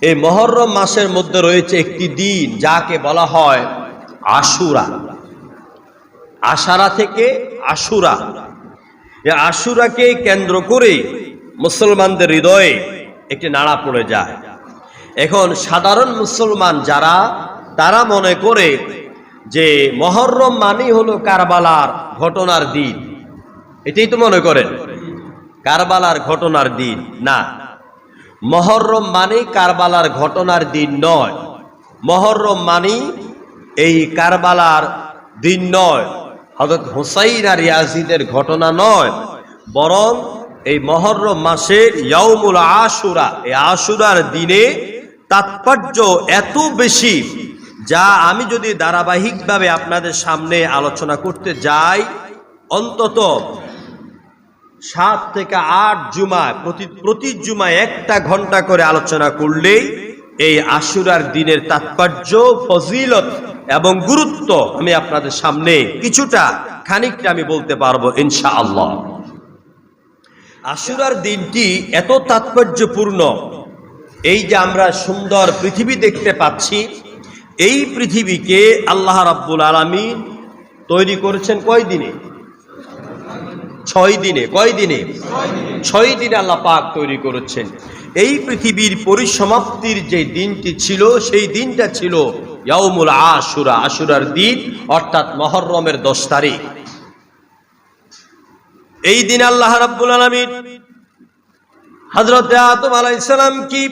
এই মহরম মাসের মধ্যে রয়েছে একটি দিন, যাকে বলা হয় আশুরা। আশারা থেকে আশুরা। আশুরাকে কেন্দ্র করে মুসলমানদের হৃদয়ে একটি নাড়া পড়ে যায়। এখন সাধারণ মুসলমান যারা, তারা মনে করে যে মহরম মানেই হলো কারবালার ঘটনার দিন। এটাই তো মনে করেন। কারবালার ঘটনার দিন, না। মহরম মানেই কারবালার ঘটনার দিন নয়। মহরম মানেই এই কারবালার দিন নয়। হজরত হুসাইন আর ইয়াজিদের ঘটনা নয়। বরং এই মহরম মাসের ইয়াউমুল আশুরা, এই আশুরার দিনে তাৎপর্য এত বেশি যা আমি যদি ধারাবাহিকভাবে আপনাদের সামনে আলোচনা করতে যাই, অন্তত সাত থেকে আট জুমায়, প্রতি প্রতি জুমায় একটা ঘণ্টা করে আলোচনা করলেই এই আশুরার দিনের তাৎপর্য, ফজিলত এবং গুরুত্ব আমি আপনাদের সামনে কিছুটা, খানিকটা আমি বলতে পারব ইনশা আল্লাহ আশুরার দিনটি এত তাৎপর্যপূর্ণ, এই যে আমরা সুন্দর পৃথিবী দেখতে পাচ্ছি, এই পৃথিবীকে আল্লাহ রাব্বুল আলমী তৈরি করেছেন কয় দিনে ছয় দিনে, কয় দিনে? ছয় দিনে আল্লাহ পাক তৈরি করেছেন। এই পৃথিবীর পরিসমাপ্তির যে দিনটি ছিল, সেই দিনটা ছিল ইয়াউমুল আশুরা। আশুরার দিন, অর্থাৎ মহরমের দশ তারিখ। এই দিন আল্লাহ রাব্বুল আলামিন হযরত আদম আলাইহিস সালাম কি?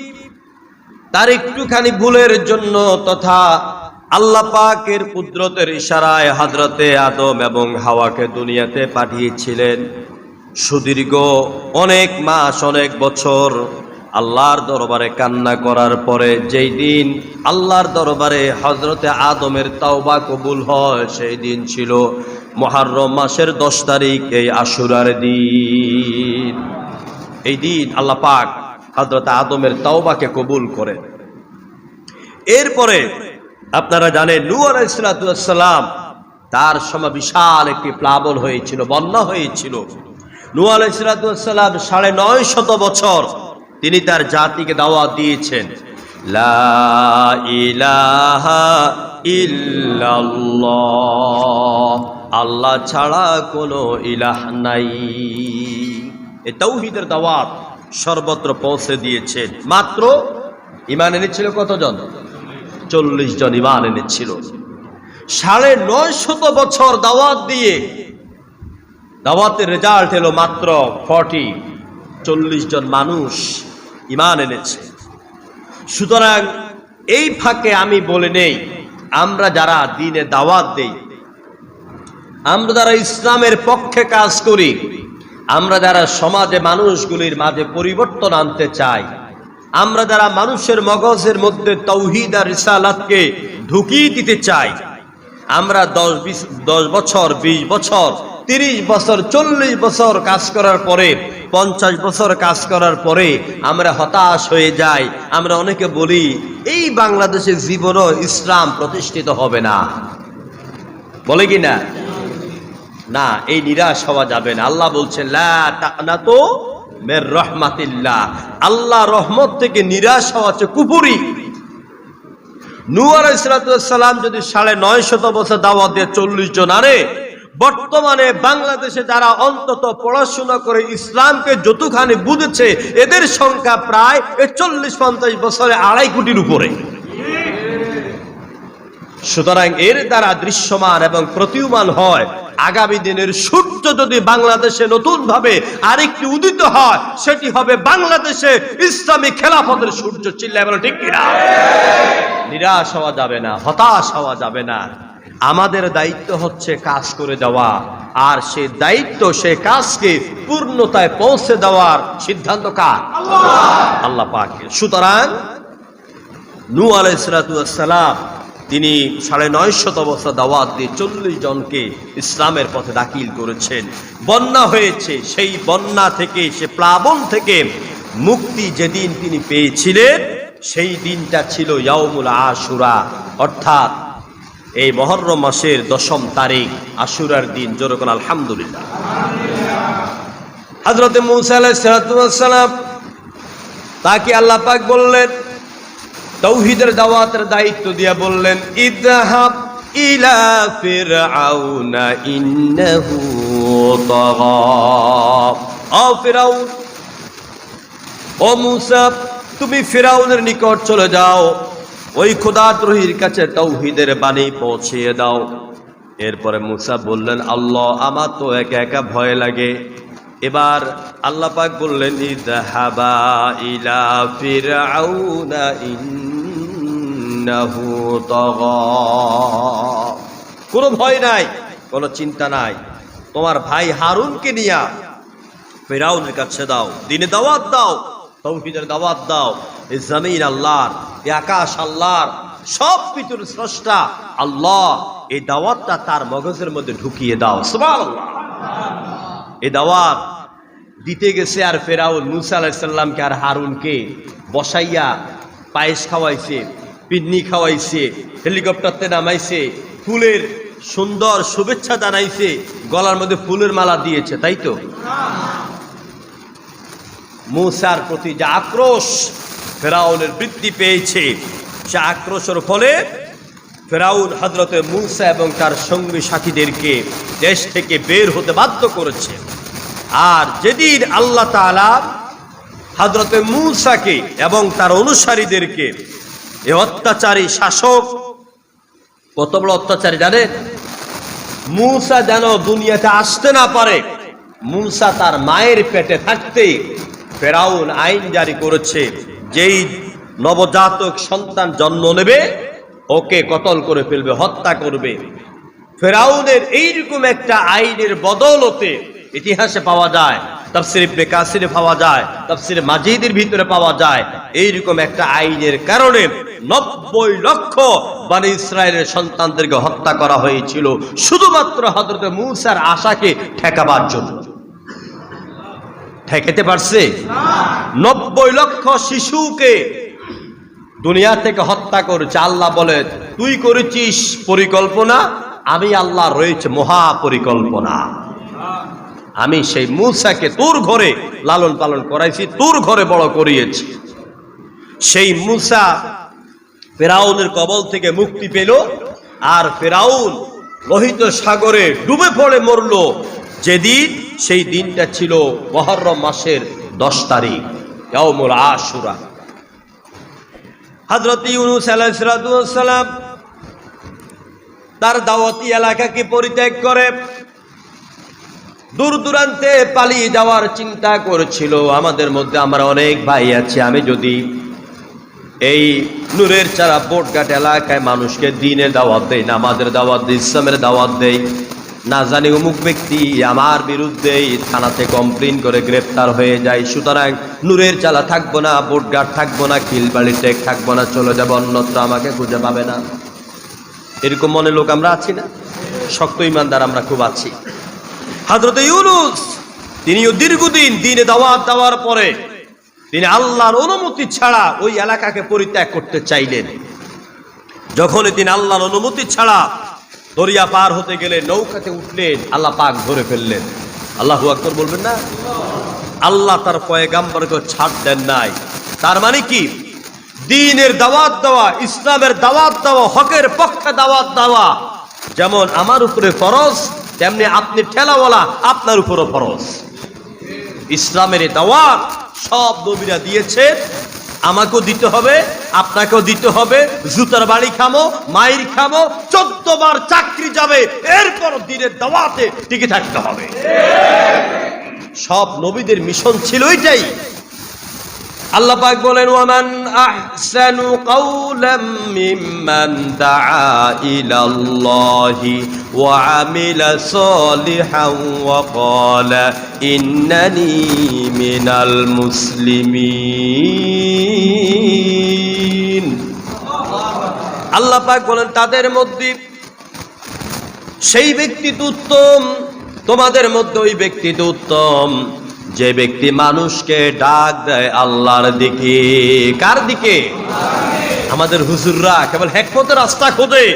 তার একটুখানি ভুলের জন্য তথা আল্লাহ পাকের কুদরতের ইশারায় হজরতে আদম এবং হাওয়াকে দুনিয়াতে পাঠিয়েছিলেন। সুদীর্ঘ অনেক মাস, অনেক বছর আল্লাহর দরবারে কান্না করার পরে যেই দিন আল্লাহর দরবারে হজরতে আদমের তাওবা কবুল হয়, সেই দিন ছিল মহারম মাসের দশ তারিখ, এই আশুরার দিন। এই দিন আল্লাহ পাক হজরত আদমের তাওবাকে কবুল করেন। এরপরে আপনারা জানেন নূ আলাইসালাম তার সময় বিশাল একটি প্লাবন হয়েছিল, বন্যা হয়েছিল। নূ আলাইসালাম সাড়ে নয় শত বছর তিনি তার জাতিকে দাওয়াত দিয়েছেন। আল্লাহ ছাড়া কোনো ইলাহ নাই। এ তৌহিদের দাওয়াত সর্বত্র পৌঁছে দিয়েছেন। মাত্র ইমান এনেছিল কতজন? চল্লিশ জন ইমান এনেছিল। সাড়ে নয় শত বছর দাওয়াত দিয়ে দাওয়াতের রেজাল্ট এলো মাত্র ফর্টি চল্লিশ জন মানুষ ইমান এনেছে। সুতরাং এই ফাঁকে আমি বলে নেই, আমরা যারা দিনে দাওয়াত দেই, আমরা যারা ইসলামের পক্ষে কাজ করি, আমরা যারা সমাজে মানুষগুলির মাঝে পরিবর্তন আনতে চাই আমরা যারা মানুষের মগজের মধ্যে তৌহিদ আর রিসালাতকে ঢুকিয়ে দিতে চাই, আমরা দশ বিশ, দশ বছর, বিশ বছর, তিরিশ বছর, চল্লিশ বছর কাজ করার পরে, পঞ্চাশ বছর কাজ করার পরে আমরা হতাশ হয়ে যাই। আমরা অনেকে বলি, এই বাংলাদেশের জীবনও ইসলাম প্রতিষ্ঠিত হবে না। বলে কি না? এই নিরাশ হওয়া যাবে না। আল্লাহ বলছেন, লা তাকনাতু মির রহমাতিল্লাহ। আল্লাহ রহমত থেকে নিরাশ হওয়া হচ্ছে কুপুরি নূ আলাইসালাম যদি সাড়ে নয় শত বছর দাওয়াত দিয়ে চল্লিশ জন আনে, বর্তমানে বাংলাদেশে যারা অন্তত পড়াশোনা করে ইসলামকে যতখানি বুঝেছে, এদের সংখ্যা প্রায় চল্লিশ পঞ্চাশ বছরে আড়াই কোটির উপরে। সুতরাং এর দ্বারা দৃশ্যমান এবং প্রতীয়মান হয় আগামী দিনের সূর্য যদি বাংলাদেশে নতুন ভাবে আরেকটি উদিত হয় সেটি হবে বাংলাদেশে ইসলামী খেলাফতের সূর্য চিল্লায় বলে ঠিক কিনা? নিরাশ হওয়া যাবে না হতাশ হওয়া যাবে না। আমাদের দায়িত্ব হচ্ছে কাজ করে দেওয়া আর সে দায়িত্ব সে কাজকে পূর্ণতায় পৌঁছে দেওয়ার সিদ্ধান্ত কার? আল্লাহ। পাকে সুতরাং নু আলাইসালাম তিনি সাড়ে নয় শত বছর দাওয়াত দিয়ে চল্লিশ জনকে ইসলামের পথে দাখিল করেছেন। বন্যা হয়েছে, সেই বন্যা থেকে, সে প্লাবন থেকে মুক্তি যেদিন তিনি পেয়েছিলেন, সেই দিনটা ছিল ইয়াউমুল আশুরা। অর্থাৎ এই মহরম মাসের দশম তারিখ, আশুরার দিন। জোরকন আলহামদুলিল্লাহ। হজরত মুসা আলাইসালাম তাকে আল্লাহ পাক বললেন তৌহিদের দাওয়াতের দায়িত্ব দিয়া বললেন ইদহাব ইলা ফিরআউনা ইন্নাহু তাগা। ও ফিরাউন, ও তুমি ফিরাউনের নিকট চলে যাও। ওই খোদাদ্রোহীর কাছে তৌহিদের বাণী পৌঁছিয়ে দাও। এরপরে মুসা বললেন, আল্লাহ, আমার তো একা একা ভয় লাগে। এবার আল্লাহ পাক বললেন ইদহাবা ইলা ফিরআউনা কোনো ভয় নাই, কোনো চিন্তা নাই। তোমার ভাই হারুনকে নিয়া ফেরাউনের কাছে দাও, দিনে দাওয়াত দাও, তৌহিদের দাওয়াত দাও। জমিন আল্লাহর আকাশ আল্লাহর, সব কিছুর স্রষ্টা আল্লাহ। এই দাওয়াতটা তার মগজের মধ্যে ঢুকিয়ে দাও। এই দাওয়াত দিতে গেছে আর ফেরাউন মুসা আলাহিসাল্লামকে আর হারুনকে, বসাইয়া পায়েস খাওয়াইছে। পিডনি খাওয়াইছে, হেলিকপ্টারতে নামাইছে, ফুলের সুন্দর শুভেচ্ছা জানাইছে, গলার মধ্যে ফুলের মালা দিয়েছে, তাই তো? মুসার প্রতি যে আক্রোশ ফেরাউনের বৃদ্ধি পেয়েছে, সে আক্রোশের ফলে ফেরাউন হজরতে মুসা এবং তার সঙ্গী সাথীদেরকে দেশ থেকে বের হতে বাধ্য করেছে। আর যেদিন আল্লাহ তাআলা হজরতে মুসাকে এবং তার অনুসারীদেরকে এ অত্যাচারী শাসক। কত বড় অত্যাচারী জানেন মুসা যেন দুনিয়াতে আসতে না পারে, মুসা তার মায়ের পেটে থাকতে ফেরাউন আইন জারি করেছে। যেই নবজাতক সন্তান জন্ম নেবে, ওকে কতল করে ফেলবে, হত্যা করবে। ফেরাউনের এইরকম একটা আইনের বদৌলতে ইতিহাসে পাওয়া যায়, তাফসির ইবনে কাসিরে পাওয়া যায়, তাফসির মাজিদের ভিতরে পাওয়া যায়, এইরকম একটা আইনের কারণে নব্বই লক্ষ বানি ইসরায়েলের সন্তানদেরকে হত্যা করা হয়েছিল, শুধুমাত্র হজরত মুসার আশাকে ঠেকাবার জন্য। ঠেকাতে পারছে? নব্বই লক্ষ শিশুকে দুনিয়া থেকে হত্যা করেছে। আল্লাহ বলে, তুই করেছিস পরিকল্পনা, আমি আল্লাহ রয়েছে মহা পরিকল্পনা আমি সেই মুসাকে তোর ঘরে লালন পালন করাইছি, তোর ঘরে বড় করিয়েছি। সেই মুসা ফেরাউনের কবল থেকে মুক্তি পেল, আর ফেরাউন লোহিত সাগরে ডুবে পড়ে মরল। যেদিন, সেই দিনটা ছিল মহরম মাসের দশ তারিখ, ইয়াউমুল আশুরা। হজরত তার দাওয়াতি এলাকাকে পরিত্যাগ করে দূর দূরান্তে পালিয়ে যাওয়ার চিন্তা করেছিল। আমাদের মধ্যে আমরা অনেক ভাই আছে, আমি যদি এই নূরের চারা বোটঘাট এলাকায় মানুষকে দিনের দাওয়াত দেয়, নামাজের দাওয়াত দেয়, ইসলামের দাওয়াত দেয়। না জানি অমুক ব্যক্তি আমার বিরুদ্ধে থানাতে কমপ্লেন করে গ্রেপ্তার হয়ে যায়। সুতরাং নূরের চালা থাকব না, বোটঘাট থাকব না, খিলবাড়ি টেক থাকব না, চলে যাব, অন্যত্র আমাকে খুঁজে পাবে না। এরকম মনে লোক আমরা আছি না? শক্ত ইমানদার আমরা খুব আছি। হাজরত ইউনুস, তিনিও দীর্ঘদিন দিনে দাওয়াত দেওয়ার পরে তিনি আল্লাহর অনুমতি ছাড়া ওই এলাকাকে পরিত্যাগ করতে চাইলেন। যখন তিনি আল্লাহর অনুমতি ছাড়া দরিয়া পার হতে গেলে নৌকাতে উঠলেন, আল্লাহ পাক ধরে ফেললেন। আল্লাহু আকবর বলবেন না? আল্লাহ তার পয়গাম্বরকে ছাড় দেন নাই। তার মানে কি? দিনের দাওয়াত দেওয়া, ইসলামের দাওয়াত দেওয়া, হকের পক্ষে দাওয়াত দেওয়া, যেমন আমার উপরে ফরজ, তেমনি আপনি ঠেলাওয়ালা, আপনার উপরও ফরজ। ইসলামের দাওয়াত সব নবীরা দিয়েছে, আমাকেও দিতে হবে, আপনাকেও দিতে হবে, জুতার বাড়ি খামো, মায়ের খামো চোদ্দ বার চাকরি যাবে, এরপর দিনের দাওয়াতে টিকে থাকতে হবে। সব নবীদের মিশন ছিল এটাই। আল্লাহ পাক বলেন, ওয়ামান আহসানু কাওলাম মিম্মান দাআ ইলাল্লাহি ওয়া আমিলা সালিহান ওয়া ক্বালা, ইন্নানি মিনাল মুসলিমিন। আল্লাহ পাক বলেন, তাদের মধ্যে সেই ব্যক্তি তো উত্তম, তোমাদের মধ্যে ওই ব্যক্তি তো উত্তম। যে ব্যক্তি মানুষকে ডাক দেয় আল্লাহর দিকে, কার দিকে? আমাদের হুজুররা কেবল হেকমতের রাস্তা খোঁজে।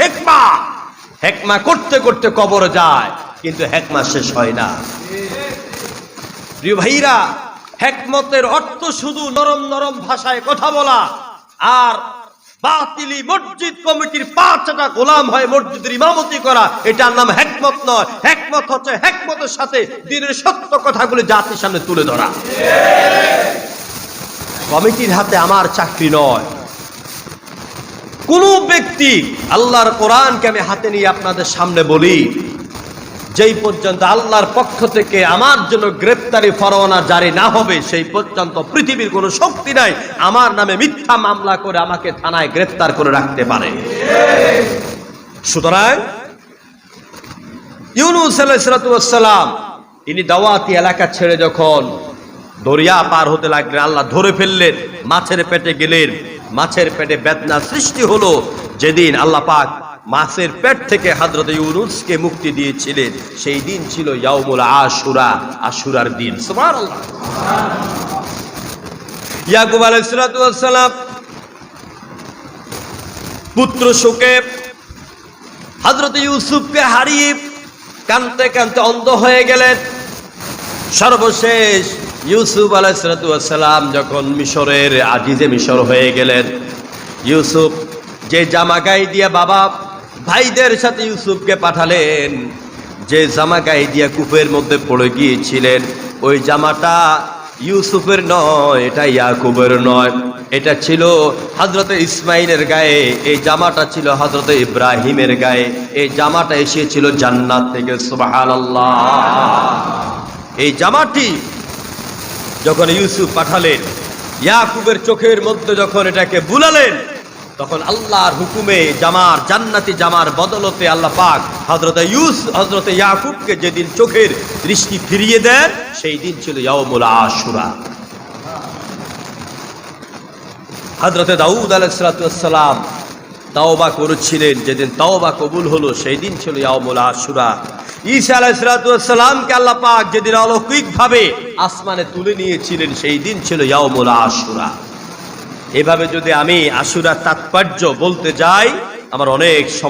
হেকমা। হেকমা করতে করতে কবর যায়, কিন্তু হেকমা শেষ হয় না। প্রিয় ভাইরা, হেকমতের অর্থ শুধু নরম নরম ভাষায় কথা বলা, আর বাতিলি মসজিদ কমিটির পাঁচটা গোলাম হয় মসজিদের ইমামতি করা, এটার নাম হেকমত নয়। হেকমত হচ্ছে হেকমতের সাথে দিনের সত্য কথাগুলি জাতির সামনে তুলে ধরা। কমিটির হাতে আমার চাকরি নয়। কোন ব্যক্তি, আল্লাহর কোরআনকে আমি হাতে নিয়ে আপনাদের সামনে বলি যেই পর্যন্ত আল্লাহর পক্ষ থেকে আমার জন্য গ্রেপ্তারি ফরওয়ানা জারি না হবে, সেই পর্যন্ত পৃথিবীর কোনো শক্তি নাই আমার নামে মিথ্যা মামলা করে আমাকে থানায় গ্রেপ্তার করে রাখতে পারে। সুতরাং ইউনুস আলাইসালাম ইনি দাওয়াতি এলাকা ছেড়ে যখন দরিয়া পার হতে লাগলেন, আল্লাহ ধরে ফেললেন, মাছের পেটে গেলেন, মাছের পেটে বেদনা সৃষ্টি হলো, যেদিন আল্লাহ পাক মাছের পেট থেকে হাজরত ইউনুসকে মুক্তি দিয়েছিলেন। সেই দিন ছিল ইয়াউমুল আশুরা, আশুরার দিন। ইয়াকুব আলাইহিসসালাম পুত্র শোকে হজরত ইউসুফকে হারিয়ে কানতে কানতে অন্ধ হয়ে গেলেন। সর্বশেষ ইউসুফ আলাইসালাম যখন মিশরের আজিজে মিশর হয়ে গেলেন, ইউসুফ যে জামা গায়ে দিয়ে বাবা ভাইদের সাথে ইউসুফকে পাঠালেন। যে জামা গায়ে দিয়া কূপের মধ্যে পড়ে গিয়েছিলেন, ওই জামাটা ইউসুফের নয়, এটা ইয়াকুবের নয়। এটা ছিল হজরতে ইসমাইলের গায়ে, এই জামাটা ছিল হজরতে ইব্রাহিমের গায়ে। এই জামাটা এসেছিল জান্নাত থেকে সুবাহান এই জামাটি যখন ইউসুফ পাঠালেন, ইয়াকুবের চোখের মধ্যে যখন এটাকে বুলালেন তখন আল্লাহর হুকুমে জামার জান্নাতি জামার বদলতে আল্লাহ পাক হজরত ইউস হজরত ইয়াকুবকে যেদিন চোখের দৃষ্টি ফিরিয়ে দেন, সেই দিন ছিল ইয়াউমুল আশুরা। হজরতে দাউদ আলাইসালাম তাওবা করেছিলেন, যেদিন তাওবা কবুল হলো, সেই দিন ছিল ইয়াউমুল আশুরা। ঈসা আলাইসালামকে আল্লাহ পাক যেদিন অলৌকিকভাবে আসমানে তুলে নিয়েছিলেন, সেই দিন ছিল ইয়াউমুল আশুরা। এভাবে যদি আমি আশুরার তাৎপর্য বলতে যাই আমার অনেক